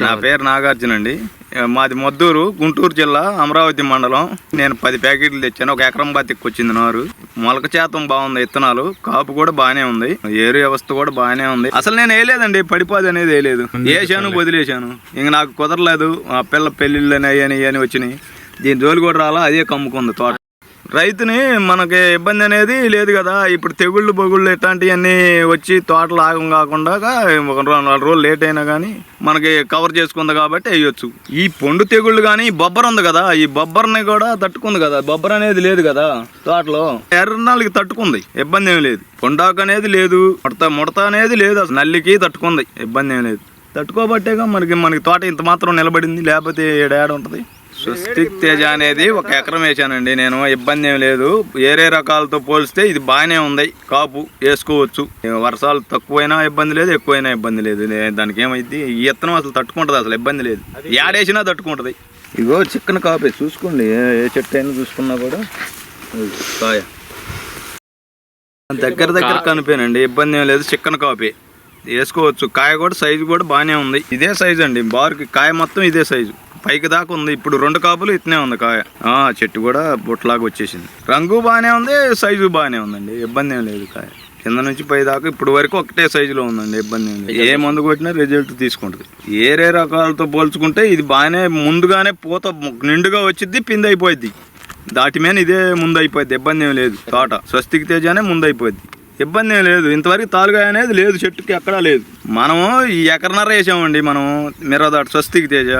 నా పేరు నాగార్జున అండి. మాది మద్దూరు గుంటూరు జిల్లా అమరావతి మండలం. నేను పది ప్యాకెట్లు తెచ్చాను. ఒక ఎకరం బతికి వచ్చింది నారు. మొలక శాతం బాగుంది విత్తనాలు కాపు కూడా బాగానే ఉంది. ఏరు వ్యవస్థ కూడా బాగానే ఉంది. అసలు నేను వేయలేదండి. పడిపోదు అనేది వేయలేదు. వేసాను వదిలేశాను. ఇంక నాకు కుదరలేదు. ఆ పిల్ల పెళ్ళిళ్ళు అని అని వచ్చినాయి. దీని జోలి కూడా రాలా అదే కమ్ముకుంది తోట. రైతుని మనకి ఇబ్బంది అనేది లేదు కదా. ఇప్పుడు తెగుళ్ళు బొగుళ్ళు ఇట్లాంటివన్నీ వచ్చి తోటలు ఆగం కాకుండా ఒక రెండు నాలుగు రోజులు లేట్ అయినా కానీ మనకి కవర్ చేసుకుంది కాబట్టి వేయొచ్చు. ఈ పొండు తెగుళ్ళు కానీ బొబ్బర్ ఉంది కదా. ఈ బొబ్బర్ని కూడా తట్టుకుంది కదా. బొబ్బర్ అనేది లేదు కదా తోటలో. ఎర్రనాళ్ళకి తట్టుకుంది. ఇబ్బంది ఏం లేదు. పొండాకు అనేది లేదు. ముడత ముడత అనేది లేదు అసలు. నల్లికి తట్టుకుంది. ఇబ్బంది ఏం లేదు. తట్టుకోబట్టేగా మనకి మనకి తోట ఇంత మాత్రం నిలబడింది. లేకపోతే ఏడాడు ఉంటుంది? స్వస్తిక్ తేజ అనేది ఒక ఎకరం వేసానండి నేను ఇబ్బంది ఏం లేదు. వేరే రకాలతో పోలిస్తే ఇది బాగానే ఉంది. కాపు వేసుకోవచ్చు. వర్షాలు తక్కువైనా ఇబ్బంది లేదు ఎక్కువైనా ఇబ్బంది లేదు. దానికి ఏమైంది ఈ విత్తనం అసలు తట్టుకుంటుంది అసలు ఇబ్బంది లేదు. ఏడేసినా తట్టుకుంటుంది. ఇగో చిక్కన కాపే చూసుకోండి. ఏ చెట్టు అయినా చూసుకున్నా కూడా కాయ. దగ్గర దగ్గర కనిపోయానండి ఇబ్బంది ఏం లేదు. చిక్కన కాపీ. వేసుకోవచ్చు. కాయ కూడా సైజు కూడా బాగానే ఉంది. ఇదే సైజు అండి. బార్కి కాయ మొత్తం ఇదే సైజు. పైకి దాకా ఉంది. ఇప్పుడు రెండు కాపులు ఇతనే ఉంది కాయ. ఆ చెట్టు కూడా బుట్టలాగా వచ్చేసింది. రంగు బాగానే ఉంది సైజు బాగానే ఉందండి. ఇబ్బంది ఏం లేదు కాయ. కింద నుంచి పై దాకా ఇప్పుడు వరకు ఒకటే సైజులో ఉందండి. ఇబ్బంది ఏం లేదు. ఏ మందు కొట్టినా రిజల్ట్ తీసుకుంటుంది. ఏరే రకాలతో పోల్చుకుంటే ఇది బాగానే ముందుగానే పూత నిండుగా వచ్చింది పిండి అయిపోయింది దాటి మీద ఇదే ముందు అయిపోద్ది ఇబ్బంది ఏం లేదు. తోట. స్వస్తికి తేజానే ముందు అయిపోద్ది ఇబ్బంది ఏం లేదు. ఇంతవరకు తాలుగాయ అనేది లేదు చెట్టుకి ఎక్కడా లేదు. మనము ఈ ఎకరన్నర వేసామండి మనం మిర్రదాటు స్వస్తికి తేజ.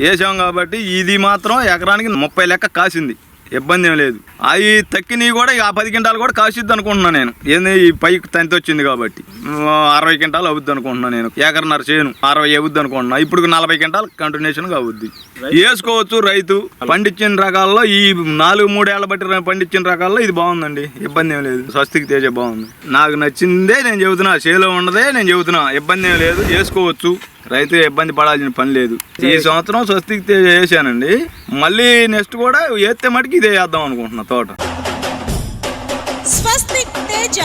వేసాం కాబట్టి ఇది మాత్రం ఎకరానికి ముప్పై లెక్క కాసింది. ఇబ్బంది ఏం లేదు. అవి తక్కినవి కూడా ఆ పది క్వింటాలు కూడా కాసిద్ది అనుకుంటున్నాను నేను. ఏంది ఈ పైకి తంతి వచ్చింది కాబట్టి. అరవై క్వింటాలు అవుద్ది అనుకుంటున్నాను నేను. ఎకరన్నర చేను అరవై అవుద్ది అనుకుంటున్నా. ఇప్పుడు నలభై క్వింటాలు కంటిన్యూషన్గా అవుద్ది. వేసుకోవచ్చు రైతు. పండించిన రకాల్లో ఈ నాలుగు మూడేళ్ళ బట్టి పండించిన రకాల్లో ఇది బాగుందండి. ఇబ్బంది ఏం లేదు. స్వస్తికి తేజ బాగుంది. నాకు నచ్చిందే నేను చెబుతున్నా. చేలో ఉన్నదే నేను చెబుతున్నా. ఇబ్బంది ఏం లేదు. వేసుకోవచ్చు. రైతు ఇబ్బంది పడాల్సిన పని లేదు. ఈ సంవత్సరం స్వస్తికి తేజ వేసానండి మళ్ళీ నెక్స్ట్ కూడా వేస్తే మటుకు ఇదే వేద్దాం అనుకుంటున్నా తోట. స్వస్తి